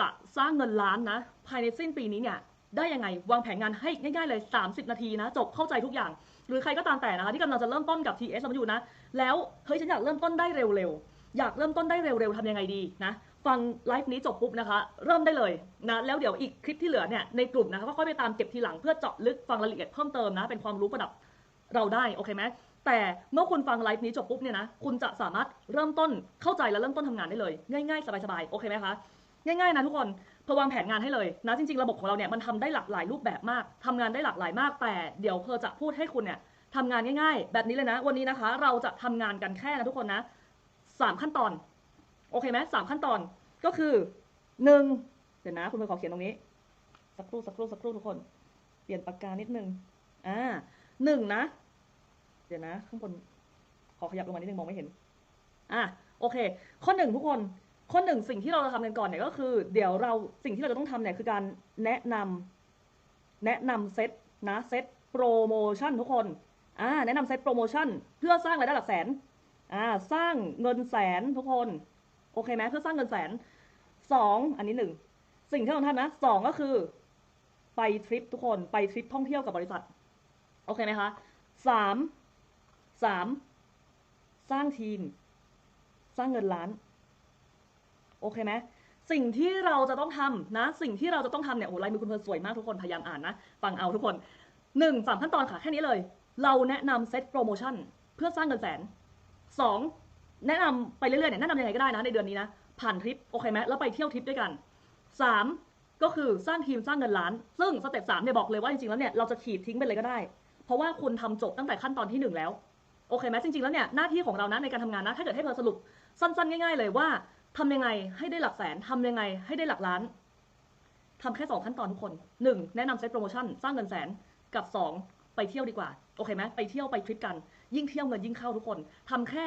จะสร้างเงินล้านนะ ภายในสิ้นปีนี้เนี่ยได้ยังไงวางแผนงานให้ง่ายๆเลย 30 นาทีนะ จบเข้าใจทุกอย่าง หรือใครก็ตามแต่นะคะที่กำลังจะเริ่มต้นกับ TS มาอยู่นะ แล้วเฮ้ยฉันอยากเริ่มต้นได้เร็วๆ อยากเริ่มต้นได้เร็วๆทำยังไงดีนะ ฟังไลฟ์นี้จบปุ๊บนะคะ เริ่มได้เลยนะแล้วเดี๋ยวอีกคลิปที่เหลือเนี่ยในกลุ่มนะคะก็ค่อยไปตามเก็บทีหลังเพื่อเจาะลึกฟังรายละเอียดเพิ่มเติมนะเป็นความรู้ประดับเราได้โอเคไหมแต่เมื่อคุณฟังไลฟ์นี้จบปุ๊บเนี่ยนะคุณจะสามารถเริ่มต้นเข้าใจและเริ่มต้นทำงานได้เลย ง่ายๆ สบายๆโอเคไหมคะ ง่ายๆนะทุกคนเพอวางแผนงานให้เลยนะจริงๆระบบของเราเนี่ยมันทำได้หลากหลายรูปแบบมากทำงานได้หลากหลายมาก แต่เดี๋ยวเพอจะพูดให้คุณเนี่ยทำงานง่ายๆ แบบนี้เลยนะ วันนี้นะคะ เราจะทำงานกันแค่นะทุกคนนะสามขั้นตอน โอเคไหมสามขั้นตอนก็คือหนึ่งเดี๋ยวนะ คุณไปขอเขียนตรงนี้ สักครู่สักครู่สักครู่ทุกคน เปลี่ยนปากกานิดนึงอ่าหนึ่งนะ เดี๋ยวนะ ข้างบนขอขยับลงมานิดนึงมองไม่เห็นอะโอเค ข้อหนึ่งทุกคน ข้อหนึ่งสิ่งที่เราจะทำกันก่อนเนี่ยก็คือ เดี๋ยวเราสิ่งที่เราจะต้องทำเนี่ยคือการแนะนำแนะนำเซตนะเซตโปรโมชั่นทุกคนอ่าแนะนำเซตโปรโมชั่นเพื่อสร้างรายได้หลักแสนอ่าสร้างเงินแสนทุกคนโอเคไหมเพื่อสร้างเงินแสนสองอันนี้หนึ่งสิ่งที่เราทำนะสองก็คือ ไปทริปทุกคนไปทริปท่องเที่ยวกับบริษัทโอเคไหมคะสามสามสร้างทีม สร้างเงินล้าน อเคไหมสิ่งที่เราจะต้องทำนะ สิ่งที่เราจะต้องทำเนี่ยโอ้ลายมือคุณเพลินสวยมากทุกคนพยายามอ่านนะ ฟังเอาทุกคนหนึ่งสามขั้นตอนค่ะแค่นี้เลย เราแนะนำเซตโปรโมชั่นเพื่อสร้างเงินแสนสองแนะนำไปเรื่อยๆเนี่ยแนะนำยังไงก็ได้นะในเดือนนี้นะผ่านทริปโอเคไหมแล้วไปเที่ยวทริปด้วยกันสามก็คือสร้างทีมสร้างเงินล้าน ซึ่งสเต็ปสามเนี่ยบอกเลยว่าจริงๆแล้วเนี่ยเราจะขีดทิ้งไปเลยก็ได้ เพราะว่าคุณทำจบตั้งแต่ขั้นตอนที่หนึ่งแล้วโอเคไหมจริงๆแล้วเนี่ยหน้าที่ของเรานะในการทำงานนะถ้าเกิดให้เพอสรุปสั้นๆ ง่ายๆเลยว่า ทำยังไงให้ได้หลักแสนทำยังไงให้ได้หลักล้านทำแค่สองขั้นตอนทุกคนหนึ่งแนะนำเซ็ตโปรโมชั่น สร้างเงินแสนกับสองไปเที่ยวดีกว่า โอเคไหมไปเที่ยวไปทริปกัน ยิ่งเที่ยวเงินยิ่งเข้าทุกคนทำแค่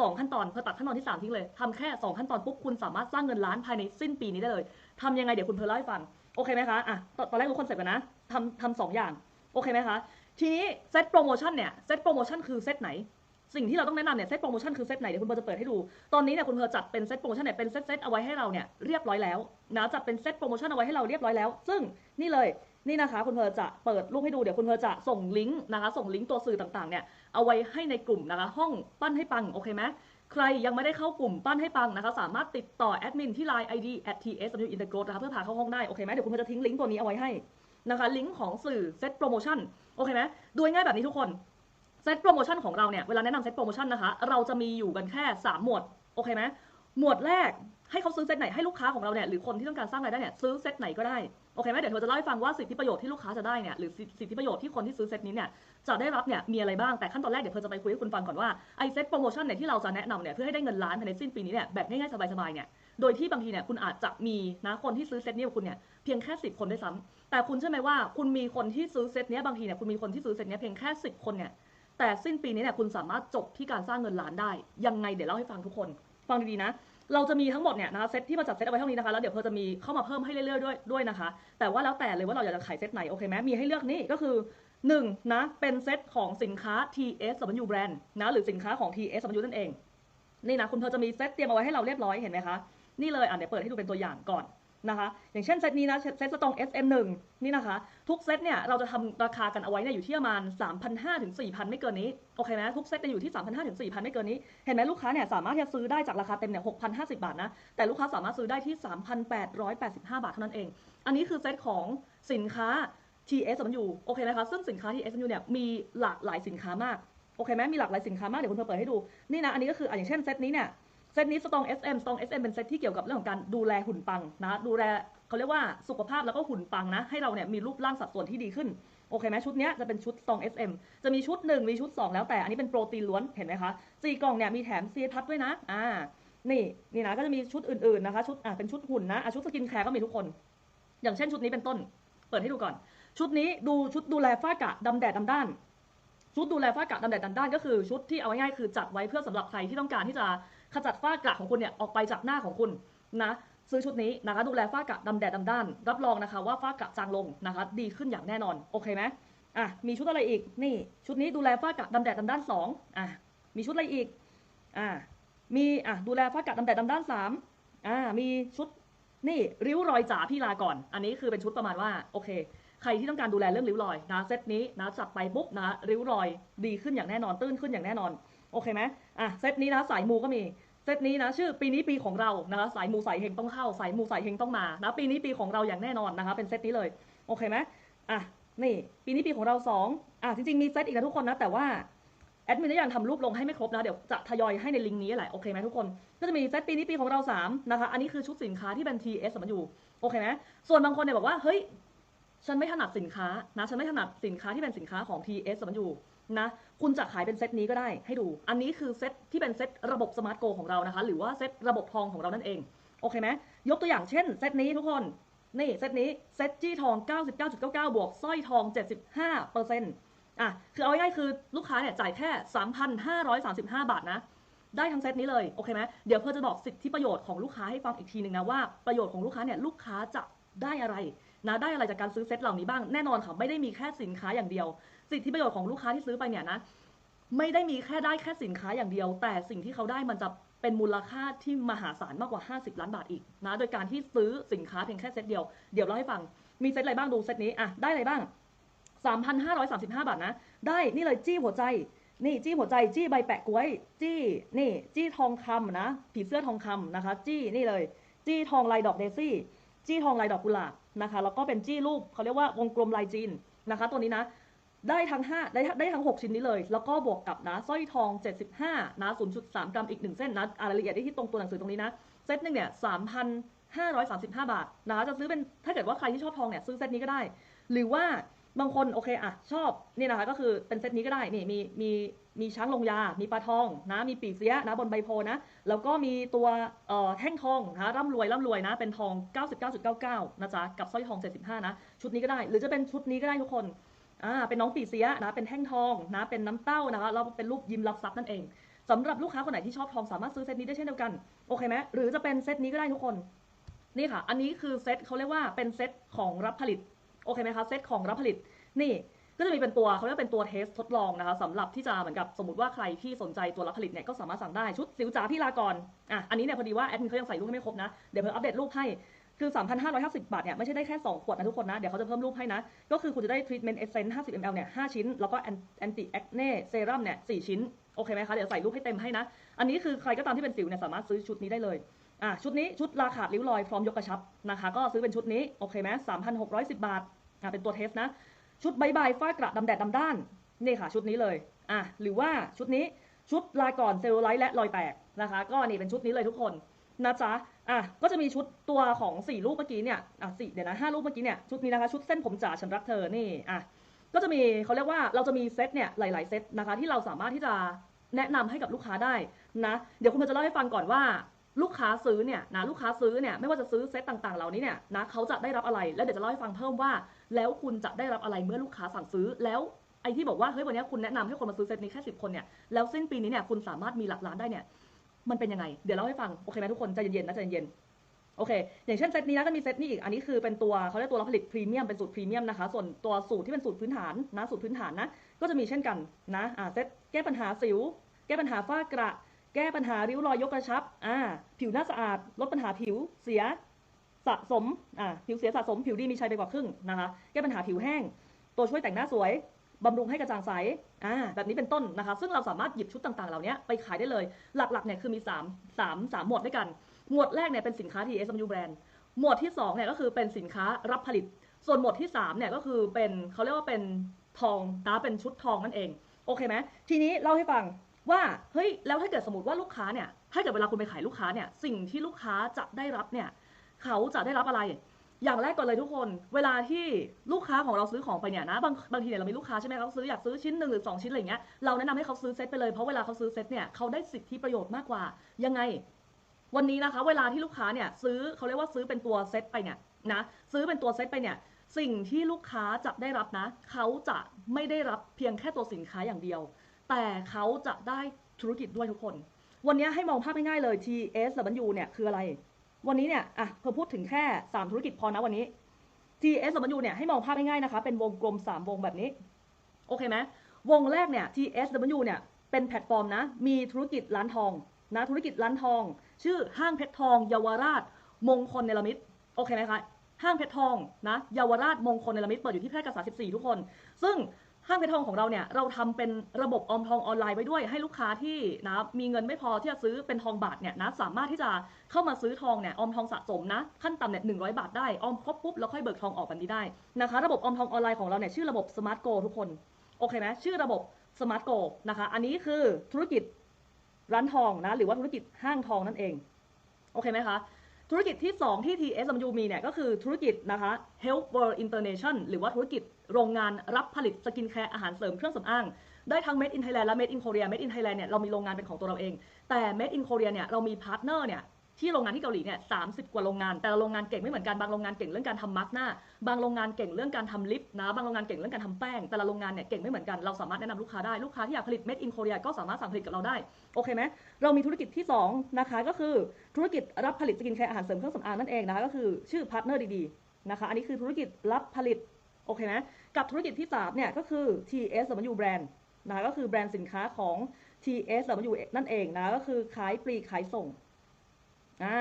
สองขั้นตอนเพอตัดขั้นตอนที่สามทิ้งเลยทำแค่สองขั้นตอนปุ๊บคุณสามารถสร้างเงินล้านภายในสิ้นปีนี้ได้เลยทำยังไงเดี๋ยวคุณเพอเล่าให้ฟังโอเคไหมคะอะตตอนแรกรู้คอนเซ็ปต์กันนะทำทำสองอย่างโอเคไหมคะทีนี้เซตโปรโมชั่นเนี่ยเซตโปรโมชั่นคือเซตไหน สิ่งที่เราต้องแนะนำเนี่ยเซตโปรโมชั่นคือเซตไหนเดี๋ยวคุณเพอจะเปิดให้ดู ตอนนี้เนี่ยคุณเพอจัดเป็นเซตโปรโมชั่นเนี่ยเป็นเซตเซตเอาไว้ให้เราเนี่ยเรียบร้อยแล้วนะจัดเป็นเซตโปรโมชั่นเอาไว้ให้เราเรียบร้อยแล้ว ซึ่งนี่เลยนี่นะคะคุณเพอจะเปิดรูปให้ดูเดี๋ยวคุณเพอจะส่งลิงก์นะคะส่งลิงก์ตัวสื่อต่างๆเนี่ยเอาไว้ให้ในกลุ่มนะคะห้องปั้นให้ปังโอเคไหมใครยังไม่ได้เข้ากลุ่มปั้นให้ปังนะคะสามารถติดต่อแอดมินที่ line ID at tsw in the growth นะคะเพื่อพาเข้าห้องได้โอเคไหมเดี๋ยวคุณเพอจะทิ้งลิงก์ตัวนี้เอาไว้ให้นะคะลิงก์ของสื่อเซตโปรโมชั่นโอเคไหมดูง่ายแบบนี้ทุกคน เซตโปรโมชั่นของเราเนี่ย เวลาแนะนำเซตโปรโมชั่นนะคะ เราจะมีอยู่กันแค่ 3 หมวด โอเคไหมหมวดแรกให้เขาซื้อเซตไหนให้ลูกค้าของเราเนี่ยหรือคนที่ต้องการสร้างรายได้เนี่ยซื้อเซตไหนก็ได้โอเคไหมเดี๋ยวเธอจะเล่าให้ฟังว่าสิทธิประโยชน์ที่ลูกค้าจะได้เนี่ยหรือสิทธิประโยชน์ที่คนที่ซื้อเซตนี้เนี่ยจะได้รับเนี่ยมีอะไรบ้างแต่ขั้นตอนแรกเดี๋ยวเธอจะไปคุยให้คุณฟังก่อนว่าไอเซตโปรโมชั่นเนี่ยที่เราจะแนะนำเนี่ยเพื่อให้ได้เงินล้านภายในสิ้นปีนี้เนี่ยแบบง่ายๆสบายๆเนี่ยโดยที่บางทีเนี่ยคุณอาจจะมีนะคนที่ซื้อเซตนี้กับคุณเนี่ยเพียงแค่สิบคนด้ซ้ำแต่คุณเชื่อไหมว่าคุณมีคนที่ซื้อเซตนี้บางทีเนี่ยคุณมีคนที่ซื้อเซตนี้เพียงแค่สิบคนเนี่ย แต่สิ้นปีนี้เนี่ยคุณสามารถจบที่การสร้างเงินล้านได้ ยังไงเดี๋ยวเล่าให้ฟังทุกคน ฟังดีๆนะ เราจะมีทั้งหมดเนี่ยนะคะเซตที่มาจัดเซตเอาไว้เท่านี้นะคะ แล้วเดี๋ยวเพอจะมีเข้ามาเพิ่มให้เรื่อยๆด้วยด้วยนะคะ แต่ว่าแล้วแต่เลยว่าเราอยากจะขายเซตไหนโอเคไหมมีให้เลือกนี่ก็คือ1นะเป็นเซตของสินค้า TSW Brand นะหรือสินค้าของ TSW นั่นเองนี่นะคุณเพอจะมีเซตเตรียมเอาไว้ให้เราเรียบร้อยเห็นไหมคะนี่เลยอะเดี๋ยวเปิดให้ดูเป็นตัวอย่างก่อน นะคะ อย่างเช่นเซตนี้นะเซตสตอง SM1 นี่นะคะ ทุกเซตเนี่ยเราจะทำราคากันเอาไว้เนี่ยอยู่ที่ประมาณ 3,500ถึง4,000 ไม่เกินนี้โอเคไหมทุกเซตจะอยู่ที่ 3,500ถึง4,000 ไม่เกินนี้ เห็นไหมลูกค้าเนี่ยสามารถที่จะซื้อได้จากราคาเต็มเนี่ย6,050 บาทนะ แต่ลูกค้าสามารถซื้อได้ที่ 3,885 บาทเท่านั้นเอง อันนี้คือเซตของสินค้า TSMU โอเคไหมคะซึ่งสินค้า TSMU เนี่ยมีหลากหลายสินค้ามากโอเคไหมมีหลากหลายสินค้ามากเดี๋ยวคุณเพอเปิดให้ดูนี่นะอันนี้ก็คืออะอย่างเช่นเซตนี้เนี่ย เซตนี้ Strong SM Strong SM เป็นเซตที่เกี่ยวกับเรื่องของการดูแลหุ่นปังนะ ดูแลเขาเรียกว่าสุขภาพแล้วก็หุ่นปังนะ ให้เราเนี่ยมีรูปร่างสัดส่วนที่ดีขึ้น โอเคไหมชุดนี้จะเป็นชุด Strong SM จะมีชุด 1 มีชุด 2 แล้วแต่ อันนี้เป็นโปรตีนล้วน เห็นไหมคะสี่กล่องเนี่ยมีแถมซีพัทด้วยนะ อ่า นี่ นี่นะ ก็จะมีชุดอื่นๆนะคะ ชุด อ่าเป็นชุดหุ่นนะอะชุดสกินแคร์ก็มีทุกคน อย่างเช่นชุดนี้เป็นต้น เปิดให้ดูก่อน ชุดนี้ดูชุดดูแลฝ้ากระดำแดดดำด้านชุดดูแลฝ้ากระดำแดดดำด้านก็คือชุดที่เอาง่ายๆคือจัดไว้เพื่อสำหรับใครที่ต้องการที่จะ ขจัดฝ้ากระของคุณเนี่ยออกไปจากหน้าของคุณนะซื้อชุดนี้นะคะดูแลฝ้ากระดำแดดดำด้าน รับรองนะคะว่าฝ้ากระจางลงนะคะดีขึ้นอย่างแน่นอนโอเคไหมอะมีชุดอะไรอีกนี่ชุดนี้ดูแลฝ้ากระดำแดดดำด้านสองอะมีชุดอะไรอีกอะมีอะดูแลฝ้ากระดำแดดดำด้านสามอะมีชุดนี่ริ้วรอยจ๋าพี่ลาก่อน อันนี้คือเป็นชุดประมาณว่าโอเค ใครที่ต้องการดูแลเรื่องริ้วรอยนะเซตนี้นะจับไปปุ๊บนะริ้วรอยดีขึ้นอย่างแน่นอนตื้นขึ้นอย่างแน่นอน โอเคไหมอะเซตนี้นะสายมูก็มีเซตนี้นะชื่อปีนี้ปีของเรานะคะสายมูสายเฮงต้องเข้าสายมูสายเฮงต้องมานะปีนี้ปีของเราอย่างแน่นอนนะคะเป็นเซตนี้เลยโอเคไหมอะนี่ปีนี้ปีของเราสองอะจริงๆมีเซตอีกนะทุกคนนะแต่ว่าแอดมินได้ยังทำรูปลงให้ไม่ครบนะเดี๋ยวจะทยอยให้ในลิงก์นี้แหละโอเคไหมทุกคนก็จะมีเซตปีนี้ปีของเรา3นะคะอันนี้คือชุดสินค้าที่เป็น TS มันอยู่โอเคไหมส่วนบางคนเนี่ยบอกว่าเฮ้ยฉันไม่ถนัดสินค้านะฉันไม่ถนัดสินค้าที่เป็นสินค้าของ TS มันอยู่ นะคุณจะขายเป็นเซตนี้ก็ได้ให้ดู อันนี้คือเซตที่เป็นเซตระบบสมาร์ทโกของเรานะคะ หรือว่าเซตระบบทองของเรานั่นเอง โอเคไหมยกตัวอย่างเช่นเซตนี้ทุกคน นี่เซตนี้เซตจี้ทอง 99.99 บวกสร้อยทอง 75เปอร์เซ็นต์อะ คือเอาง่ายๆคือลูกค้าเนี่ยจ่ายแค่ 3,535 บาทนะ ได้ทั้งเซตนี้เลย โอเคไหมเดี๋ยวเพื่อจะบอกสิทธิประโยชน์ของลูกค้าให้ฟังอีกทีหนึ่งนะว่าประโยชน์ของลูกค้าเนี่ยลูกค้าจะได้อะไรนะได้อะไรจากการซื้อเซตเหล่านี้บ้างแน่นอนค่ะไม่ได้มีแค่สินค้าอย่างเดียว สิทธิประโยชน์ของลูกค้าที่ซื้อไปเนี่ยนะไม่ได้มีแค่ได้แค่สินค้าอย่างเดียว แต่สิ่งที่เขาได้มันจะเป็นมูลค่าที่มหาศาลมากกว่า 50 ล้านบาทอีกนะโดยการที่ซื้อสินค้าเพียงแค่เซตเดียวเดี๋ยวเล่าให้ฟังมีเซตอะไรบ้างดูเซตนี้อะได้อะไรบ้าง 3,535 บาทนะ ได้นี่เลยจี้หัวใจ นี่จี้หัวใจจี้ใบแปะกล้วย จี้นี่จี้ทองคำนะผีเสื้อทองคำนะคะ จี้นี่เลย จี้ทองลายดอกเดซี่ จี้ทองลายดอกกุหลาบนะคะแล้วก็เป็นจี้รูปเขาเรียกว่าวงกลมลายจีนนะคะ ตัวนี้นะ ได้ทั้ง5ได้ได้ทั้ง 6 ชิ้นนี้เลย แล้วก็บวกกับนะสร้อยทอง 75 นะ0.3 กรัมอีก 1 เส้นนะรายละเอียดได้ที่ตรงตัวหนังสือตรงนี้นะ เซตหนึ่งเนี่ย3,535 บาทนะคะจะซื้อเป็นถ้าเกิดว่าใครที่ชอบทองเนี่ยซื้อเซตนี้ก็ได้ หรือว่าบางคนโอเคอะชอบนี่นะคะก็คือเป็นเซตนี้ก็ได้นี่มีมีมีช้างลงยา มีปลาทองนะมีปีกเสียนะบนใบโพนะ แล้วก็มีตัวเอ่อแท่งทองนะร่ำรวยร่ำรวยนะเป็นทอง 99.99 นะจ๊ะกับสร้อยทอง 75 นะ ชุดนี้ก็ได้ หรือจะเป็นชุดนี้ก็ได้ทุกคน อ่าเป็นน้องปีเสียนะเป็นแท่งทองนะเป็นน้ำเต้านะคะแล้วเป็นรูปยิ้มรับทรัพย์นั่นเองสำหรับลูกค้าคนไหนที่ชอบทองสามารถซื้อเซตนี้ได้เช่นเดียวกันโอเคไหมหรือจะเป็นเซตนี้ก็ได้ทุกคนนี่ค่ะ อันนี้คือเซตเขาเรียกว่าเป็นเซตของรับผลิตโอเคไหมคะเซตของรับผลิตนี่ก็จะมีเป็นตัวเขาเรียกเป็นตัวเทสทดลองนะคะสำหรับที่จะเหมือนกับสมมติว่าใครที่สนใจตัวรับผลิตเนี่ยก็สามารถสั่งได้ชุดสิวจ๋าพี่ลากรอะอันนี้เนี่ยพอดีว่าแอดมินเขายังใส่รูปให้ไม่ครบนะเดี๋ยวเพิ่มอัปเดตรูปให้ คือ 3,550 บาทเนี่ยไม่ใช่ได้แค่ 2 ขวดนะทุกคนนะ เดี๋ยวเขาจะเพิ่มรูปให้นะ ก็คือคุณจะได้ทรีทเมนต์เอเซนต์50 ml เนี่ย5ชิ้น แล้วก็แอนตี้แอคเน่เซรั่มเนี่ย4ชิ้น โอเคไหมคะ เดี๋ยวใส่รูปให้เต็มให้นะ อันนี้คือใครก็ตามที่เป็นสิวเนี่ยสามารถซื้อชุดนี้ได้เลยอะชุดนี้ชุดราขาริ้วรอยพร้อมยกกระชับนะคะ ก็ซื้อเป็นชุดนี้โอเคไหม3,610 บาทอะเป็นตัวเทสนะ ชุดใบายบฝ้ากระดำแดดดำด้านนี่ค่ะ ชุดนี้เลยอะหรือว่าชุดนี้ชุดลาก่อนเซลลูไลท์และรอยแตกนะคะ ก็นี่เป็นชุดนี้เลยทุกคน นะจ๊ะ อะ ก็จะมีชุดตัวของ 4 รูปเมื่อกี้เนี่ย อะสี่เดี๋ยวนะห้ารูปเมื่อกี้เนี่ย ชุดนี้นะคะ ชุดเส้นผมจ๋าฉันรักเธอ นี่ อะ ก็จะมีเขาเรียกว่าเราจะมีเซตเนี่ยหลาย ๆ เซตนะคะ ที่เราสามารถที่จะแนะนำให้กับลูกค้าได้นะ เดี๋ยวคุณจะเล่าให้ฟังก่อนว่า ลูกค้าซื้อเนี่ยนะ ลูกค้าซื้อเนี่ย ไม่ว่าจะซื้อเซตต่างๆ เหล่านี้เนี่ยนะเขาจะได้รับอะไร แล้วเดี๋ยวจะเล่าให้ฟังเพิ่มว่า แล้วคุณจะได้รับอะไรเมื่อลูกค้าสั่งซื้อ แล้วไอ้ที่บอกว่า เฮ้ย วันนี้คุณแนะนำให้คนมาซื้อเซตนี้แค่สิบคนเนี่ย แล้วสิ้นปีนี้เนี่ย คุณสามารถมีหลักล้านได้เนี่ย มันเป็นยังไง เดี๋ยวเล่าให้ฟัง โอเคไหมทุกคนใจเย็นๆนะใจเย็นๆโอเค อย่างเช่นเซตนี้นะก็มีเซตนี้อีก อันนี้คือเป็นตัวเขาเรียกตัวรับผลิตพรีเมียม เป็นสูตรพรีเมียมนะคะ ส่วนตัวสูตรที่เป็นสูตรพื้นฐานนะ สูตรพื้นฐานนะ ก็จะมีเช่นกันนะ อ่า เซตแก้ปัญหาสิว แก้ปัญหาฝ้ากระ แก้ปัญหาริ้วรอยยกกระชับ อ่า ผิวหน้าสะอาด ลดปัญหาผิวเสียสะสม อ่า ผิวเสียสะสม ผิวดีมีชัยไปกว่าครึ่งนะคะ แก้ปัญหาผิวแห้ง ตัวช่วยแต่งหน้าสวย บำรุงให้กระจ่างใสอ่าแบบนี้เป็นต้นนะคะ ซึ่งเราสามารถหยิบชุดต่างๆ เหล่านี้ไปขายได้เลย หลักๆเนี่ยคือมี 3 3 3 หมวดด้วยกัน หมวดแรกเนี่ยเป็นสินค้า TSMU brand หมวดที่2เนี่ยก็คือเป็นสินค้ารับผลิต ส่วนหมวดที่3เนี่ยก็คือเป็นเขาเรียกว่าเป็นทองนะเป็นชุดทองนั่นเอง โอเคไหมทีนี้เล่าให้ฟังว่า เฮ้ย แล้วถ้าเกิดสมมติว่าลูกค้าเนี่ย ถ้าเกิดเวลาคุณไปขายลูกค้าเนี่ย สิ่งที่ลูกค้าจะได้รับเนี่ย เขาจะได้รับอะไร อย่างแรกก่อนเลยทุกคน เวลาที่ลูกค้าของเราซื้อของไปเนี่ยนะบางบางทีเนี่ยเรามีลูกค้าใช่ไหมเขาซื้ออยากซื้อชิ้นหนึ่งหรือสองชิ้นอะไรเงี้ยเราแนะนำให้เขาซื้อเซตไปเลยเพราะเวลาเขาซื้อเซตเนี่ยเขาได้สิทธิประโยชน์มากกว่า ยังไง วันนี้นะคะ เวลาที่ลูกค้าเนี่ยซื้อเขาเรียกว่าซื้อเป็นตัวเซตไปเนี่ยนะซื้อเป็นตัวเซตไปเนี่ยสิ่งที่ลูกค้าจะได้รับนะ เขาจะไม่ได้รับเพียงแค่ตัวสินค้าอย่างเดียว แต่เขาจะได้ธุรกิจด้วยทุกคน วันนี้ให้มองภาพง่ายๆเลย TSW เนี่ยคืออะไร วันนี้เนี่ยอะเพิ่พูดถึงแค่ 3 ธุรกิจพอนะวันนี้ TSW เนี่ยให้มองภาพง่ายๆนะคะ เป็นวงกลม 3 วงแบบนี้ โอเคไหมวงแรกเนี่ย TSW เนี่ยเป็นแพลตฟอร์มนะ มีธุรกิจร้านทองนะธุรกิจร้านทอง ชื่อห้างเพชรทองเยาวราช มงคลเนรมิตโอเคไหมคะห้างเพชรทองนะเยาวราชมงคลเนลมิตเปิดอยู่ที่แพร่กษา14 ทุกคน ซึ่ง ห้างเพชรทองของเราเนี่ยเราทำเป็นระบบออมทองออนไลน์ไว้ด้วย ให้ลูกค้าที่นะมีเงินไม่พอที่จะซื้อเป็นทองบาทเนี่ยนะสามารถที่จะเข้ามาซื้อทองเนี่ยออมทองสะสมนะขั้นต่ำเนี่ยหนึ่งบาทได้ออมครบปุ๊บแล้วค่อยเบิกทองออกแบบนี้ได้นะคะระบบออมทองออนไลน์ของเราเนี่ยชื่อระบบสมาร์ทโกทุกคนโอเคไหมชื่อระบบสมาร์ทโกนะคะอันนี้คือธุรกิจร้านทองนะหรือว่าธุรกิจห้างทองนั่นเองโอเคไหมคะธุรกิจที่ 2 ที่ TSMU มีเนี่ยก็คือธุรกิจนะคะ Health World International หรือว่าธุรกิจ โรงงานรับผลิตสกินแคร์อาหารเสริมเครื่องสำอาง ได้ทั้ง Made in Thailand และ Made in Korea Made in Thailand เนี่ยเรามีโรงงานเป็นของตัวเราเอง แต่ Made in Korea เนี่ยเรามีพาร์ทเนอร์เนี่ยที่โรงงานที่เกาหลีเนี่ยสาสิกว่าโรงงาน แต่ละโรงงานเก่งไม่เหมือนกัน บางโรงงานเก่งเรื่องการทำมาร์กหน้า บางโรงงานเก่งเรื่องการทำลิปนะ บางโรงงานเก่งเรื่องการทำแป้ง แต่ละโรงงานเนี่ยเก่งไม่เหมือนกัน เราสามารถแนะนำลูกค้าได้ ลูกค้าที่อยากผลิต Made in Korea ก็สามารถสั่งผลิตกับเราได้ โอเคไหมเรามีธุรกิจที่2นะคะก็คือธุรกิจรับผลิตสกินแคร์อาหารเสริมเครื่องสำอางนั่นเองนะคะก็คือชื่อพาร์ทเนอร์ดีๆนะคะ อันนี้คือธุรกิจรับผลิต โอเคไหมกับธุรกิจที่3เนี่ยก็คือ TSW Brand นะคะก็คือแบรนด์สินค้าของ TSW นั่นเองนะก็คือขายปลีกขายส่งอ่า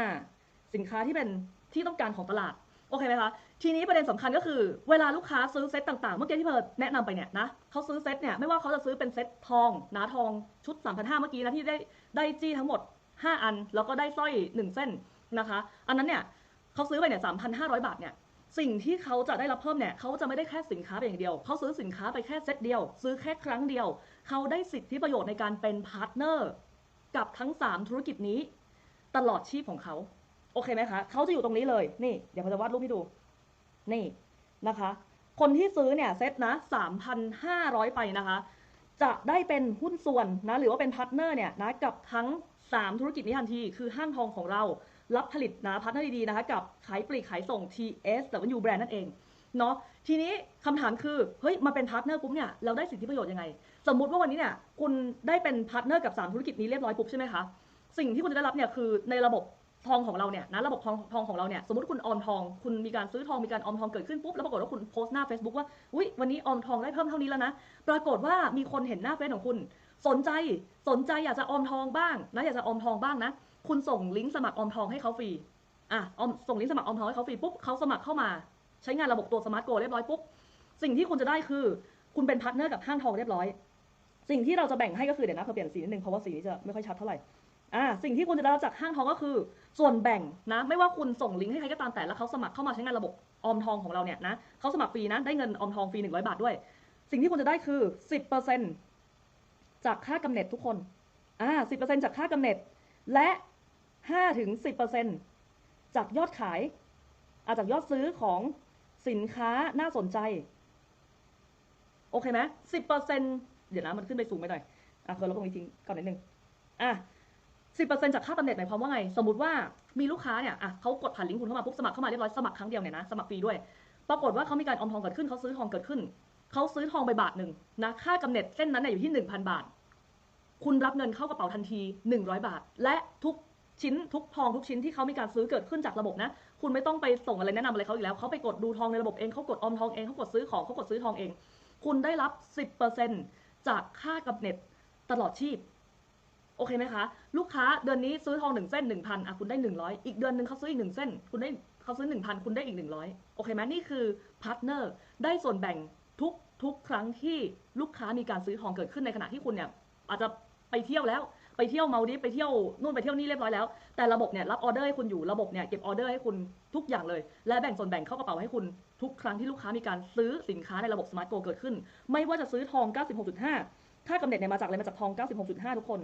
สินค้าที่เป็นที่ต้องการของตลาดโอเคไหมคะทีนี้ประเด็นสำคัญก็คือเวลาลูกค้าซื้อเซตต่างๆ เมื่อกี้ที่เพิร์ดแนะนำไปเนี่ยนะเขาซื้อเซตเนี่ยไม่ว่าเขาจะซื้อเป็นเซตทองนะทองชุด 3,500 เมื่อกี้นะที่ได้ได้จี้ทั้งหมด 5 อัน แล้วก็ได้สร้อย 1 เส้นนะคะ อันนั้นเนี่ยเขาซื้อไปเนี่ย3,500 บาทเนี่ย สิ่งที่เขาจะได้รับเพิ่มเนี่ยเขาจะไม่ได้แค่สินค้าอย่างเดียว เขาซื้อสินค้าไปแค่เซตเดียว ซื้อแค่ครั้งเดียว เขาได้สิทธิประโยชน์ในการเป็นพาร์ทเนอร์กับทั้ง 3 ธุรกิจนี้ ตลอดชีพของเขา โอเคไหมคะ เขาจะอยู่ตรงนี้เลย นี่ เดี๋ยวผมจะวาดรูปให้ดู นี่นะคะ คนที่ซื้อเนี่ยเซตนะ 3,500 ไปนะคะ จะได้เป็นหุ้นส่วนนะ หรือว่าเป็นพาร์ทเนอร์เนี่ยนะ กับทั้ง 3 ธุรกิจนี้ทันที คือห้างทองของเรา รับผลิตนะพาร์ทเนอร์ดีๆนะคะกับขายปลีกขายส่ง TS แต่ว่า U brand นั่นเองเนาะทีนี้คำถามคือเฮ้ยมาเป็นพาร์ทเนอร์ปุ๊บเนี่ยเราได้สิทธิประโยชน์ยังไง สมมุติว่าวันนี้เนี่ยคุณได้เป็นพาร์ทเนอร์กับ 3 ธุรกิจนี้เรียบร้อยปุ๊บใช่ไหมคะสิ่งที่คุณจะได้รับเนี่ยคือในระบบทองของเราเนี่ยนะระบบทองทองของเราเนี่ยสมมติคุณออมทอง คุณมีการซื้อทองมีการออมทองเกิดขึ้นปุ๊บแล้วปรากฏว่าคุณโพสต์หน้า Facebook ว่าอุ้ยวันนี้ออมทองได้เพิ่มเท่านี้แล้วนะปรากฏว่ามีคนเห็นหน้าเฟซของคุณ สนใจสนใจอยากจะออมทองบ้างนะอยากจะออมทองบ้างนะ คุณส่งลิงก์สมัครออมทองให้เขาฟรีอะออมส่งลิงก์สมัครออมทองให้เขาฟรีปุ๊บเขาสมัครเข้ามาใช้งานระบบตัวสมาร์ทโกเรียบร้อยปุ๊บสิ่งที่คุณจะได้คือ คุณเป็นพาร์ทเนอร์กับห้างทองเรียบร้อย สิ่งที่เราจะแบ่งให้ก็คือเดี๋ยวนะเพื่อเปลี่ยนสีนิดนึงเพราะว่าสีนี้จะไม่ค่อยชัดเท่าไหร่อ่าสิ่งที่คุณจะได้รับจากห้างทองก็คือ ส่วนแบ่งนะ ไม่ว่าคุณส่งลิงก์ให้ใครก็ตามแต่แล้วเขาสมัครเข้ามาใช้งานระบบออมทองของเราเนี่ยนะเขาสมัครฟรีนะได้เงินออมทองฟรี100 บาทด้วย สิ่งที่คุณจะได้คือ 10%จากค่ากำเนิดทุกคนอ่า10%จากค่ากำเนิดและ 5ถึง10%จากยอดขายอาจากยอดซื้อของสินค้าน่าสนใจ โอเคไหม10%เปอร์เซ็นเดี๋ยวนะมันขึ้นไปสูงไปหน่อย อะเพิ่มลบตรงนี้ทิ้งก่อนนิดนึง อะสิบเปอร์เซ็นต์จากค่ากำเนิดหมายความว่าไง สมมติว่ามีลูกค้าเนี่ยอะเขากดผ่านลิงก์คุณเข้ามาปุ๊บสมัครเข้ามาเรียบร้อยสมัครครั้งเดียวเนี่ยนะสมัครฟรีด้วย ปรากฏว่าเขามีการออมทองเกิดขึ้นเขาซื้อทองเกิดขึ้นเขาซื้อทองไปบาทหนึ่งนะค่ากำเนิดเส้นนั้นเนี่ยอยู่ที่หนึ่งพันบาท คุณรับเงินเข้ากระเป๋าทันทีหนึ่งร้อยบาท และทุก ชิ้นทุกทองทุกชิ้นที่เขามีการซื้อเกิดขึ้นจากระบบนะ คุณไม่ต้องไปส่งอะไรแนะนำอะไรเขาอีกแล้วเขาไปกดดูทองในระบบเองเขากดออมทองเองเขากดซื้อของเขากดซื้อทองเอง คุณได้รับสิบเปอร์เซ็นต์จากค่ากำเนิดตลอดชีพโอเคไหมคะ ลูกค้าเดือนนี้ซื้อทองหนึ่งเส้นหนึ่งพันอะคุณได้หนึ่งร้อยอีกเดือนหนึ่งเขาซื้ออีกหนึ่งเส้น คุณได้เขาซื้อหนึ่งพันคุณได้อีกหนึ่งร้อยโอเคไหมนี่คือพาร์ทเนอร์ได้ส่วนแบ่งทุกทุกครั้งที่ลูกค้ามีการซื้อทองเกิดขึ้นในขณะที่คุณเนี่ยอาจจะไปเที่ยวแล้ว ไปเที่ยวเมาดิฟไปเที่ยวนู่นไปเที่ยวนี่เรียบร้อยแล้ว แต่ระบบเนี่ยรับออเดอร์ให้คุณอยู่ระบบเนี่ยเก็บออเดอร์ให้คุณทุกอย่างเลย และแบ่งส่วนแบ่งเข้ากระเป๋าให้คุณทุกครั้งที่ลูกค้ามีการซื้อสินค้าในระบบสมาร์ทโกเกิดขึ้น ไม่ว่าจะซื้อทอง 96.5 ค่ากำเนิดเนี่ยมาจากอะไรมาจากทอง 96.5 ทุกคน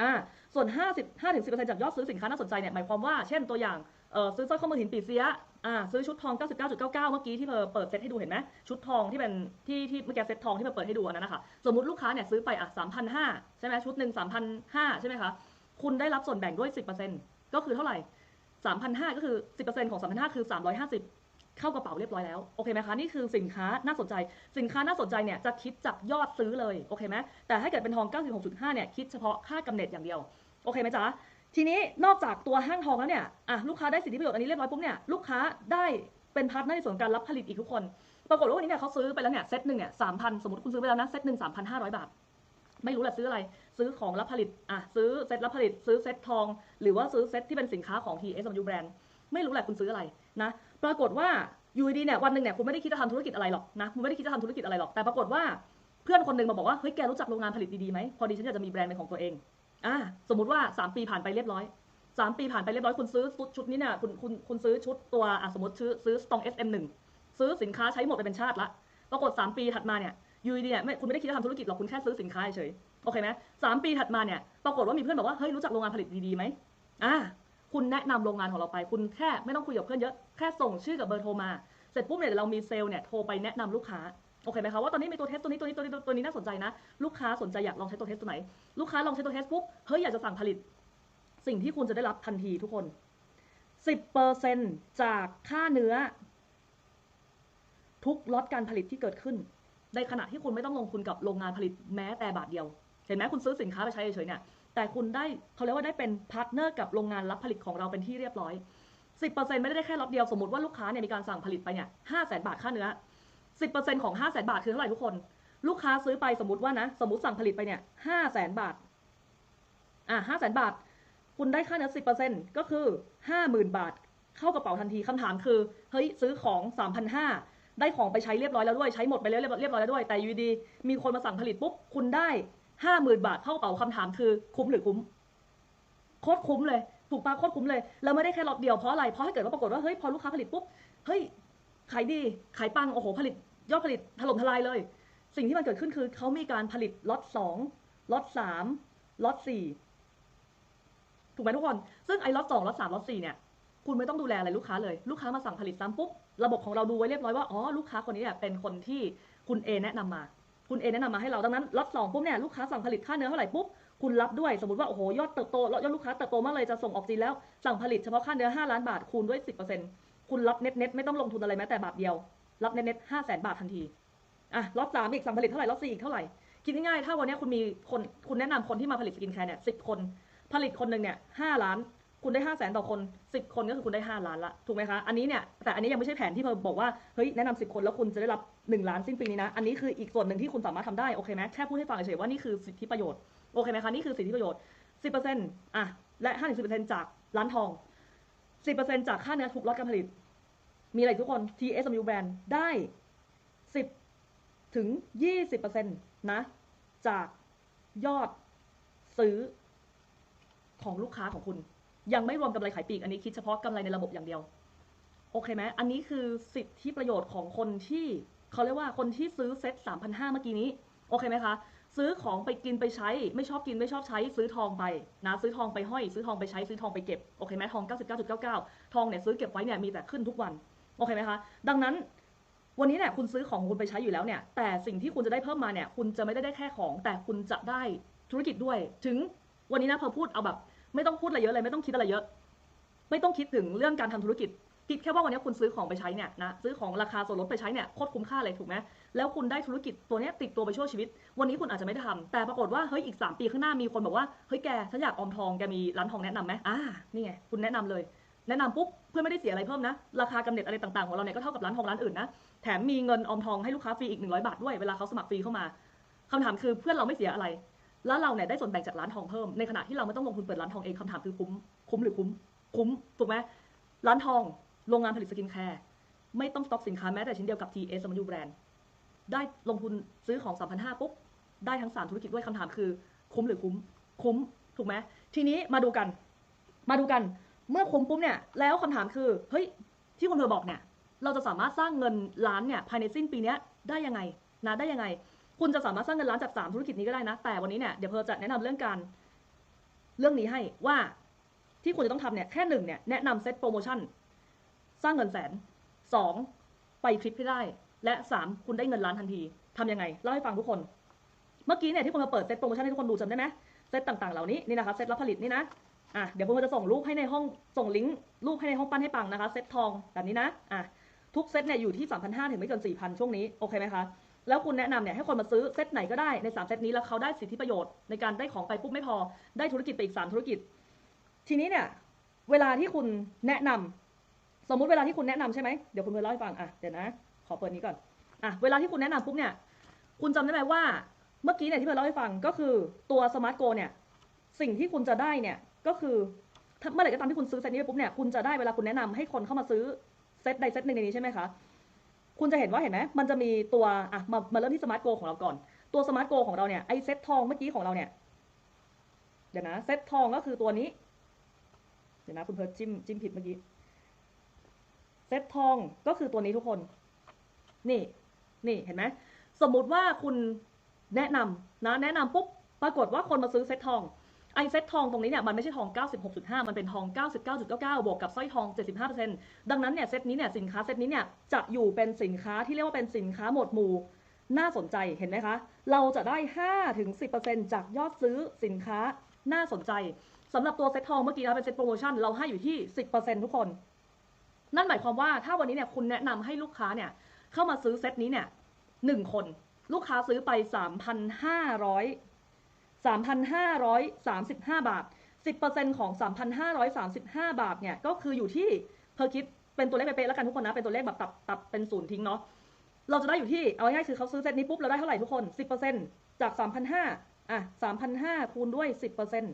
อ่าส่วน 50 5ถึง10%จากยอดซื้อสินค้าน่าสนใจเนี่ยหมายความว่าเช่นตัวอย่างเออซื้อสร้อยข้อมือหินปีเสียอ่าซื้อชุดทอง 99.99 เมื่อกี้ที่เธอเปิดเซตให้ดูเห็นไหมชุดทองที่เป็นที่ที่เมื่อกี้เซตทองที่เธอเปิดให้ดูอันนั้นนะคะสมมติลูกค้าเนี่ยซื้อไปอะ3,500ใช่ไหมชุดหนึ่ง3,500ใช่ไหมคะคุณได้รับส่วนแบ่งด้วย 10%ก็คือเท่าไหร่3,500ก็คือ 10%ของ3,500คือ350 เข้ากระเป๋าเรียบร้อยแล้วโอเคไหมคะนี่คือสินค้าน่าสนใจ สินค้าน่าสนใจเนี่ยจะคิดจากยอดซื้อเลยโอเคไหมแต่ถ้าเกิดเป็นทอง 96.5เนี่ยคิดเฉพาะค่ากำเนิดอย่างเดียวโอเคไหมจ๊ะทีนี้นอกจากตัวห้างทองแล้วเนี่ยอะลูกค้าได้สิทธิประโยชน์อันนี้เรียบร้อยปุ๊บเนี่ยลูกค้าได้เป็นพาร์ทเนอร์ในส่วนการรับผลิตอีกทุกคนปรากฏว่าวันนี้เนี่ยเขาซื้อไปแล้วเนี่ยเซตหนึ่งเนี่ยสามพันสมมติคุณซื้อไปแล้วนะเซตหนึ่งสามพันห้าร้อยบาท ไม่รู้แหละซื้ออะไรซื้อของรับผลิตอะซื้อเซตรับผลิต ซื้อเซตทอง หรือว่าซื้อเซตที่เป็นสินค้าของ TSMU brand ไม่รู้แหละคุณซื้ออะไรนะ ปรากฏว่าอยู่ดีเนี่ยวันหนึ่งเนี่ยคุณไม่ได้คิดจะทำธุรกิจอะไรหรอกนะคุณไม่ได้คิดจะทำธุรกิจอะไรหรอกแต่ปรากฏว่าเพื่อนคนหนึ่งมาบอกว่าเฮ้ยแกรู้จักโรงงานผลิตดีๆไหมพอดีฉันอยากจะมีแบรนด์เป็นของตัวเองอ่าสมมติว่า 3 ปีผ่านไปเรียบร้อย 3 ปีผ่านไปเรียบร้อยคุณซื้อชุดนี้เนี่ยคุณคุณคุณซื้อชุดตัวอะสมมติซื้อซื้อ Strong SM1 ซื้อสินค้าใช้หมดไปเป็นชาติละปรากฏ 3 ปีถัดมาเนี่ยอยูดีเนี่ยไม่คุณไม่ได้คิดจะทำธุรกิจหรอกคุณแค่ซื้อสินค้าเฉยโอเคไหมสามปีถัดมาเนี่ยปรากฏว่ามีเพื่อนบอกว่าเฮ้ยรู้จักโรงงานผลิตดีๆไหมอ่า คุณแนะนำโรงงานของเราไป คุณแค่ไม่ต้องคุยกับเพื่อนเยอะ แค่ส่งชื่อกับเบอร์โทรมา เสร็จปุ๊บเนี่ยเดี๋ยวเรามีเซลล์เนี่ยโทรไปแนะนำลูกค้า โอเคไหมคะว่าตอนนี้มีตัวเทสตัวนี้ตัวนี้ตัวนี้ตัวนี้น่าสนใจนะ ลูกค้าสนใจอยากลองใช้ตัวเทสตัวไหน ลูกค้าลองใช้ตัวเทสปุ๊บ เฮ้ยอยากจะสั่งผลิต สิ่งที่คุณจะได้รับทันทีทุกคน 10%จากค่าเนื้อ ทุกล็อตการผลิตที่เกิดขึ้น ในขณะที่คุณไม่ต้องลงทุนกับโรงงานผลิตแม้แต่บาทเดียว เห็นไหมคุณซื้อสินค้าไปใช้เฉยๆเนี่ย แต่คุณได้เขาเรียกว่าได้เป็นพาร์ทเนอร์กับโรงงานรับผลิตของเราเป็นที่เรียบร้อย 10%ไม่ได้แค่ล็อตเดียวสมมติว่าลูกค้าเนี่ยมีการสั่งผลิตไปเนี่ยห้าแสนบาทค่าเนื้อ 10%ของห้าแสนบาทคือเท่าไหร่ทุกคน ลูกค้าซื้อไปสมมติว่านะสมมติสั่งผลิตไปเนี่ยห้าแสนบาทอะห้าแสนบาท คุณได้ค่าเนื้อสิบเปอร์เซ็นก็คือห้าหมื่นบาท เข้ากระเป๋าทันทีคำถามคือ เฮ้ย ซื้อของสามพันห้าได้ของไปใช้เรียบร้อยแล้วด้วย ใช้หมดไปแล้วเรียบร้อยแล้วด้วย แต่อยูดี มีคนมาสั่งผลิตปุ๊บ คุณได้ ห้าหมื่นบาทเข้ากระเป๋าคำถามคือคุ้มหรือคุ้มโคตรคุ้มเลย ถูกปะโคตรคุ้มเลยแล้วไม่ได้แค่ล็อตเดียวเพราะอะไรเพราะถ้าเกิดว่าปรากฏว่าเฮ้ยพอลูกค้าผลิตปุ๊บเฮ้ยขายดีขายปังโอ้โหผลิตยอดผลิตถล่มทลายเลย สิ่งที่มันเกิดขึ้นคือเขามีการผลิตล็อตสองล็อตสามล็อตสี่ถูกไหมทุกคน ซึ่งไอ้ล็อตสองล็อตสามล็อตสี่เนี่ย คุณไม่ต้องดูแลอะไรลูกค้าเลย ลูกค้ามาสั่งผลิตซ้ำปุ๊บ ระบบของเราดูไว้เรียบร้อยว่า อ๋อ ลูกค้าคนนี้เนี่ยเป็นคนที่คุณเอแนะนำมา คุณเอแนะนำมาให้เราดังนั้นล็อตสองปุ๊บเนี่ยลูกค้าสั่งผลิตค่าเนื้อเท่าไหร่ปุ๊บคุณรับด้วยสมมติว่าโอ้โหยอดเติบโตยอดลูกค้าเติบโตมากเลยจะส่งออกจีนแล้วสั่งผลิตเฉพาะค่าเนื้อ5ล้านบาทคูณด้วย10%คุณรับเน็ตเน็ตไม่ต้องลงทุนอะไรแม้แต่บาทเดียว รับเน็ตเน็ตห้าแสนบาททันทีอะล็อตสามอีกสั่งผลิตเท่าไหร่ล็อตสี่อีกเท่าไหร่คิดง่ายๆถ้าวันนี้คุณมีคนคุณแนะนำคนที่มาผลิตสกินแคร์เนี่ยสิบคน ผลิตคนหนึ่งเนี่ยห้าล้าน คุณได้ห้าแสนต่อคนสิบคนก็คือคุณได้ห้าล้านละถูกไหมคะอันนี้เนี่ยแต่อันนี้ยังไม่ใช่แผนที่เพอบอกว่าเฮ้ยแนะนำสิบคนแล้วคุณจะได้รับหนึ่งล้านสิ้นปีนี้นะอันนี้คืออีกส่วนหนึ่งที่คุณสามารถทำได้โอเคไหมแค่พูดให้ฟังเฉยๆว่านี่คือสิทธิประโยชน์โอเคไหมคะนี่คือสิทธิประโยชน์สิบเปอร์เซ็นต์อะและห้าถึงสิบเปอร์เซ็นต์จากร้านทองสิบเปอร์เซ็นต์จากค่าเนื้อทุกล็อตการผลิต มีอะไรทุกคน TSMU Brand ได้สิบถึง20%นะจากยอดซื้อของลูกค้าของคุณ ยังไม่รวมกำไรขายปลีกอันนี้คิดเฉพาะกำไรในระบบอย่างเดียว โอเคไหมอันนี้คือสิทธิประโยชน์ของคนที่เขาเรียกว่าคนที่ซื้อเซ็ต3,500เมื่อกี้นี้ โอเคไหมคะ ซื้อของไปกินไปใช้ ไม่ชอบกินไม่ชอบใช้ ซื้อทองไปนะซื้อทองไปห้อย ซื้อทองไปใช้ซื้อทองไปเก็บโอเคไหมทอง 99.99 ทองเนี่ยซื้อเก็บไว้เนี่ยมีแต่ขึ้นทุกวันโอเคไหมคะดังนั้นวันนี้เนี่ยคุณซื้อของของคุณไปใช้อยู่แล้วเนี่ย แต่สิ่งที่คุณจะได้เพิ่มมาเนี่ย คุณจะไม่ได้ได้แค่ของ แต่คุณจะได้ธุรกิจด้วย ถึงวันนี้นะพอพูดเอาแบบ ไม่ต้องพูดอะไรเยอะเลยไม่ต้องคิดอะไรเยอะ ไม่ต้องคิดถึงเรื่องการทำธุรกิจคิดแค่ว่าวันนี้คุณซื้อของไปใช้เนี่ยนะซื้อของราคาส่วนลดไปใช้เนี่ยโคตรคุ้มค่าเลยถูกไหมแล้วคุณได้ธุรกิจตัวเนี้ยติดตัวไปชั่วชีวิต วันนี้คุณอาจจะไม่ได้ทำแต่ปรากฏว่าเฮ้ยอีก 3 ปีข้างหน้ามีคนบอกว่าเฮ้ยแกฉันอยากออมทองแกมีร้านทองแนะนำไหมอ่านี่ไงคุณแนะนำเลย แนะนำปุ๊บเพื่อนไม่ได้เสียอะไรเพิ่มนะ ราคากำเนิดอะไรต่างๆของเราเนี่ยก็เท่ากับร้านทองร้านอื่นนะแถมมีเงินออมทองให้ลูกค้าฟรีอีก100บาทด้วยเวลาเขาสมัครฟรีเข้ามาคำถามคือเพื่อนเราไม่เสียอะไร แล้วเราเนี่ยได้ส่วนแบ่งจากร้านทองเพิ่มในขณะที่เราไม่ต้องลงทุนเปิดร้านทองเองคำถามคือคุ้มคุ้มหรือคุ้มคุ้มถูกไหมร้านทองโรงงานผลิตสกินแคร์ไม่ต้องสต็อกสินค้าแม้แต่ชิ้นเดียวกับ TS สมยูแบรนด์ได้ลงทุนซื้อของ 3,500ปุ๊บได้ทั้งสามธุรกิจด้วยคำถามคือ คุ้มหรือคุ้ม คุ้มถูกไหมทีนี้มาดูกัน มาดูกันเมื่อคุ้มปุ๊บเนี่ยแล้วคำถามคือเฮ้ยที่คุณเธอบอกเนี่ยเราจะสามารถสร้างเงินล้านเนี่ยภายในสิ้นปีนี้ได้ยังไงนะได้ยังไง คุณจะสามารถสร้างเงินล้านจากสามธุรกิจนี้ก็ได้นะ แต่วันนี้เนี่ยเดี๋ยวเพอจะแนะนำเรื่องการเรื่องนี้ให้ว่าที่คุณจะต้องทำเนี่ยแค่หนึ่งเนี่ยแนะนำเซตโปรโมชั่นสร้างเงินแสนสองไปคลิปให้ได้ และสามคุณได้เงินล้านทันทีทำยังไงเล่าให้ฟังทุกคน เมื่อกี้เนี่ยที่คุณมาเปิดเซตโปรโมชั่นให้ทุกคนดูจำได้ไหมเซตต่างๆเหล่านี้นี่นะคะเซตรับผลิตนี่นะอะเดี๋ยวผมจะส่งรูปให้ในห้องส่งลิงก์รูปให้ในห้องปั้นให้ปังนะคะเซตทองแบบนี้นะอะทุกเซตเนี่ยอยู่ที่3,500ถึงไม่เกิน4,000ช่วงนี้โอเคไหมคะ แล้วคุณแนะนำเนี่ยให้คนมาซื้อเซตไหนก็ได้ใน 3 เซตนี้แล้วเขาได้สิทธิประโยชน์ในการได้ของไปปุ๊บไม่พอได้ธุรกิจไปอีก 3 ธุรกิจ ทีนี้เนี่ยเวลาที่คุณแนะนำสมมุติเวลาที่คุณแนะนำใช่ไหมเดี๋ยวคุณเคยเล่าให้ฟังอะเดี๋ยวนะ ขอเปิดนี้ก่อนอะเวลาที่คุณแนะนำปุ๊บเนี่ยคุณจำได้ไหมว่าเมื่อกี้เนี่ยที่เคยเล่าให้ฟังก็คือตัวสมาร์ทโกเนี่ยสิ่งที่คุณจะได้เนี่ยก็คือเมื่อไหร่ก็ตามที่คุณซื้อเซตนี้ไปปุ๊บเนี่ยคุณจะได้เวลาคุณแนะนำให้คนเข้ามาซื้อตใดเซตหนึ่งในนี้ใช่ไหมคะ คุณจะเห็นว่าเห็นไหมมันจะมีตัวอะมามาเริ่มที่สมาร์ทโกของเราก่อน ตัวสมาร์ทโกของเราเนี่ยไอเซ็ตทองเมื่อกี้ของเราเนี่ยเดี๋ยวนะเซ็ตทองก็คือตัวนี้ เดี๋ยวนะคุณเพิร์จิ้มจิ้มผิดเมื่อกี้เซ็ตทองก็คือตัวนี้ทุกคน นี่ นี่เห็นไหมสมมุติว่าคุณแนะนำนะ แนะนำปุ๊บปรากฏว่าคนมาซื้อเซ็ตทอง ไอเซตทองตรงนี้เนี่ยมันไม่ใช่ทอง 96.5 มันเป็นทอง 99.99 บวกกับสร้อยทอง 75%ดังนั้นเนี่ยเซตนี้เนี่ยสินค้าเซตนี้เนี่ยจะอยู่เป็นสินค้าที่เรียกว่าเป็นสินค้าหมวดหมู่น่าสนใจเห็นไหมคะ เราจะได้ 5-10%จากยอดซื้อสินค้าน่าสนใจสำหรับตัวเซตทองเมื่อกี้นะเป็นเซตโปรโมชั่นเราให้อยู่ที่ 10%ทุกคน นั่นหมายความว่าถ้าวันนี้เนี่ยคุณแนะนำให้ลูกค้าเนี่ยเข้ามาซื้อเซตนี้เนี่ยหนึ่งคน ลูกค้าซื้อไป 3,500 3,535 บาท 10%ของ 3,535 บาทเนี่ยก็คืออยู่ที่เพอร์คิดเป็นตัวเลขเป๊ะๆแล้วกันทุกคนนะเป็นตัวเลขแบบตัดตัดเป็นศูนย์ทิ้งเนาะเราจะได้อยู่ที่เอาง่ายๆคือเขาซื้อเซตนี้ปุ๊บเราได้เท่าไหร่ทุกคน 10%จาก 3,500อะ3,500คูณด้วย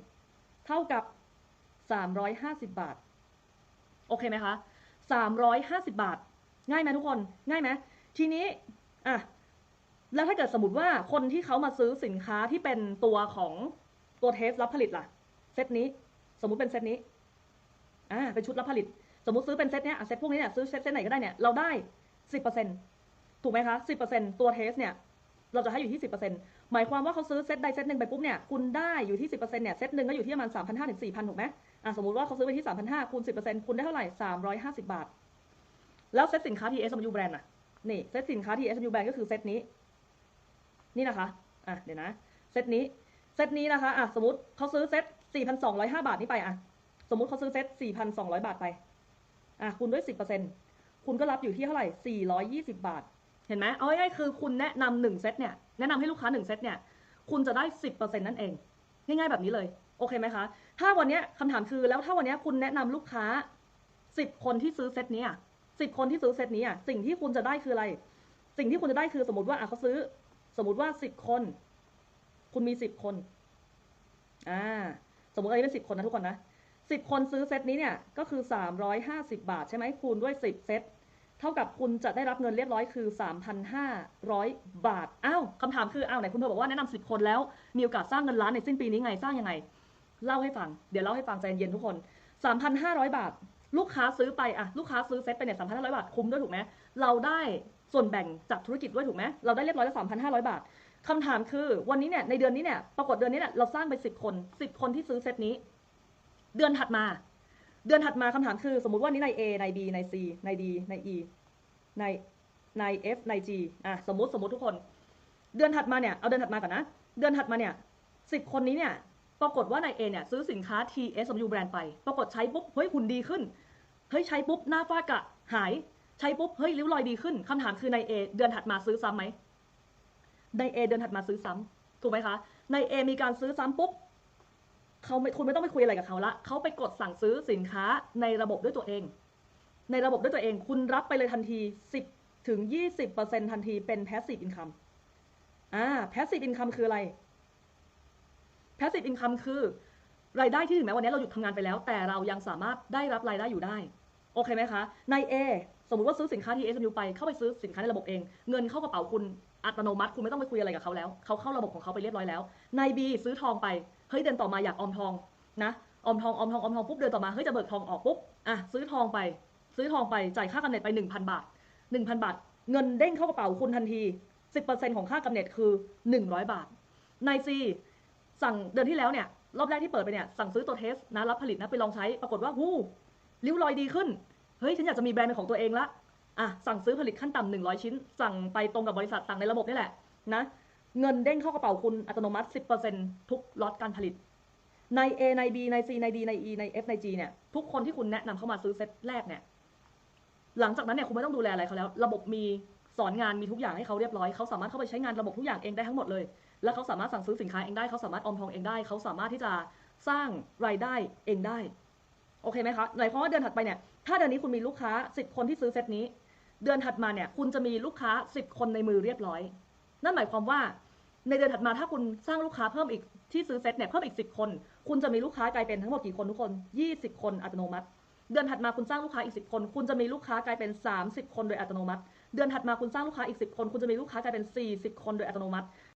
10%เท่ากับ 350 บาท โอเคไหมคะ350 บาท ง่ายไหมทุกคน ง่ายไหมทีนี้ อะ แล้วถ้าเกิดสมมติว่าคนที่เขามาซื้อสินค้าที่เป็นตัวของตัวเทสรับผลิตล่ะ เซตนี้ สมมุติเป็นเซตนี้ อ่า เป็นชุดรับผลิต สมมติซื้อเป็นเซตเนี้ยเซตพวกนี้เนี่ยซื้อเซตเซตไหนก็ได้เนี่ยเราได้สิบเปอร์เซ็นถูกไหมคะสิบเปอร์เซ็นตัวเทสเนี่ยเราจะให้อยู่ที่สิบเปอร์เซ็นหมายความว่าเขาซื้อเซตใดเซตหนึ่งไปปุ๊บเนี่ยคุณได้อยู่ที่สิบเปอร์เซ็นเนี่ยเซตหนึ่งก็อยู่ที่ประมาณสามพันห้าถึงสี่พันถูกไหมอะสมมติว่าเขาซื้อไปที่สามพันห้าคูณสิบเปอร์เซ็นคุณได้เท่าไหร่สามร้อยห้าสิบบาท แล้วเซตสินค้า TSMU แบรนด์อะนี่เซตสินค้า TSMU แบรนด์ก็คือเซตนี้ นี่นะคะอะเดี๋ยวนะเซตนี้เซตนี้นะคะอะสมมติเขาซื้อเซต4,205 บาทนี่ไปอะสมมติเขาซื้อเซต4,200 บาทไปอะคูณด้วย 10%คุณก็รับอยู่ที่เท่าไหร่ 420 บาท เห็นไหมเอาง่ายๆคือคุณแนะนำหนึ่งเซตเนี่ยแนะนำให้ลูกค้าหนึ่งเซตเนี่ยคุณจะได้ 10%นั่นเอง ง่ายๆแบบนี้เลยโอเคไหมคะ ถ้าวันนี้คำถามคือแล้วถ้าวันนี้คุณแนะนำลูกค้า 10 คนที่ซื้อเซตนี้อะ10 คนที่ซื้อเซตนี้อะสิ่งที่คุณจะได้คืออะไร สิ่งที่คุณจะได้คือสมมติว่าอะเขาซื้อ สมมติว่าสิบคน คุณมีสิบคน อ่า สมมติอันนี้เป็นสิบคนนะทุกคนนะสิบคนซื้อเซตนี้เนี่ย ก็คือสามร้อยห้าสิบาทใช่ไหมคูณด้วยสิบเซตเท่ากับคุณจะได้รับเงินเรียบร้อยคือสามพันห้าร้อยบาทอ้าวคำถามคืออ้าวไหนคุณเธอบอกว่าแนะนำสิบคนแล้ว มีโอกาสสร้างเงินล้านในสิ้นปีนี้ไงสร้างยังไง เล่าให้ฟัง เดี๋ยวเล่าให้ฟังใจเย็นทุกคนสามพันห้าร้อยบาท ลูกค้าซื้อไปอะลูกค้าซื้อเซตไปเนี่ยสามพันห้าร้อยบาทคุ้มด้วยถูกไหมเราได้ส่วนแบ่งจากธุรกิจด้วยถูกไหมเราได้เรียบร้อยแล้วสามพันห้าร้อยบาทคำถามคือวันนี้เนี่ยในเดือนนี้เนี่ยปรากฏเดือนนี้เนี่ยเราสร้างไปสิบคนสิบคนที่ซื้อเซตนี้ เดือนถัดมา เดือนถัดมาคำถามคือ สมมติว่านี้ใน A ใน B ใน C ใน D ใน E ในใน F ใน G อะสมมติสมมติทุกคน เดือนถัดมาเนี่ยเอาเดือนถัดมาก่อนนะเดือนถัดมาเนี่ยสิบคนนี้เนี่ยปรากฏว่าใน A เนี่ยซื้อสินค้า TSMU แบรนด์ไป ปรากฏใช้ปุ๊บเฮ้ยหุ่นดีขึ้น เฮ้ยใช้ปุ๊บหน้าฝ้ากระหาย ใช้ปุ๊บเฮ้ยริ้วรอยดีขึ้นคำถามคือใน A เดือนถัดมาซื้อซ้ำไหมใน A เดือนถัดมาซื้อซ้ำถูกไหมคะใน A มีการซื้อซ้ำปุ๊บเขาไม่คุณไม่ต้องไปคุยอะไรกับเขาละเขาไปกดสั่งซื้อสินค้าในระบบด้วยตัวเอง ในระบบด้วยตัวเอง คุณรับไปเลยทันที 10ถึง20%ทันทีเป็น passive income อ่า passive income คืออะไร passive income คือ รายได้ที่ถึงแม้วันนี้เราหยุดทำงานไปแล้ว แต่เรายังสามารถได้รับรายได้อยู่ได้ โอเคไหมคะ ใน A สมมติว่าซื้อสินค้าที่ SMU ไปเข้าไปซื้อสินค้าในระบบเอง เงินเข้ากระเป๋าคุณอัตโนมัติคุณไม่ต้องไปคุยอะไรกับเขาแล้ว เขาเข้าระบบของเขาไปเรียบร้อยแล้ว ใน B ซื้อทองไปเฮ้ยเดือนต่อมาอยากออมทองนะออมทองออมทองออมทองปุ๊บเดือนต่อมาเฮ้ยจะเบิกทองออกปุ๊บอะซื้อทองไป ซื้อทองไปจ่ายค่ากำเนิดไป 1,000 บาท 1,000 บาท เงินเด้งเข้ากระเป๋าคุณทันที 10%ของค่ากำเนิดคือ 100 บาทใน C สั่งเดือนที่แล้วเนี่ย รอบแรกที่เปิดไปเนี่ยสั่งซื้อตัวเทสนะรับผลิตนะไปลองใช้ปรากฏว่าหูริ้วรอยดีขึ้นเฮ้ยฉันอยากจะมีแบรนด์เป็นของตัวเองละอะสั่งซื้อผลิตขั้นต่ำหนึ่งร้อยชิ้น สั่งไปตรงกับบริษัทสั่งในระบบนี่แหละนะเงินเด้งเข้ากระเป๋าคุณอัตโนมัติ 10%ทุกล็อตการผลิต ใน A ใน B ใน C ใน D ใน E ใน F ใน G เนี่ยทุกคนที่คุณแนะนำเข้ามาซื้อเซตแรกเนี่ยหลังจากนั้นเนี่ยคุณไม่ต้องดูแลอะไรเขาแล้ว ระบบมีสอนงานมีทุกอย่างให้เขาเรียบร้อยเขาสามารถเข้าไปใช้งานระบบทุกอย่างเองได้ทั้งหมดเลย แล้วเขาสามารถสั่งซื้อสินค้าเองได้เขาสามารถออมทองเองได้เขาสามารถที่จะสร้างรายได้เองได้โอเคไหมคะหมายความว่าเดือนถัดไปเนี่ยถ้าเดือนนี้คุณมีลูกค้า 10 คนที่ซื้อเซตนี้ เดือนถัดมาเนี่ยคุณจะมีลูกค้า 10 คนในมือเรียบร้อย นั่นหมายความว่าในเดือนถัดมาถ้าคุณสร้างลูกค้าเพิ่มอีกที่ซื้อเซตเนี่ยเพิ่มอีก 10 คน คุณจะมีลูกค้ากลายเป็นทั้งหมดกี่คนทุกคน 20 คนอัตโนมัติ เดือนถัดมาคุณสร้างลูกค้าอีก 10 คน คุณจะมีลูกค้ากลายเป็น 30 คนโดยอัตโนมัติ เดือนถัดมาคุณสร้างลูกค้าอีก 10 คน คุณจะมีลูกค้ากลายเป็น 40 คนโดยอัตโนมัติ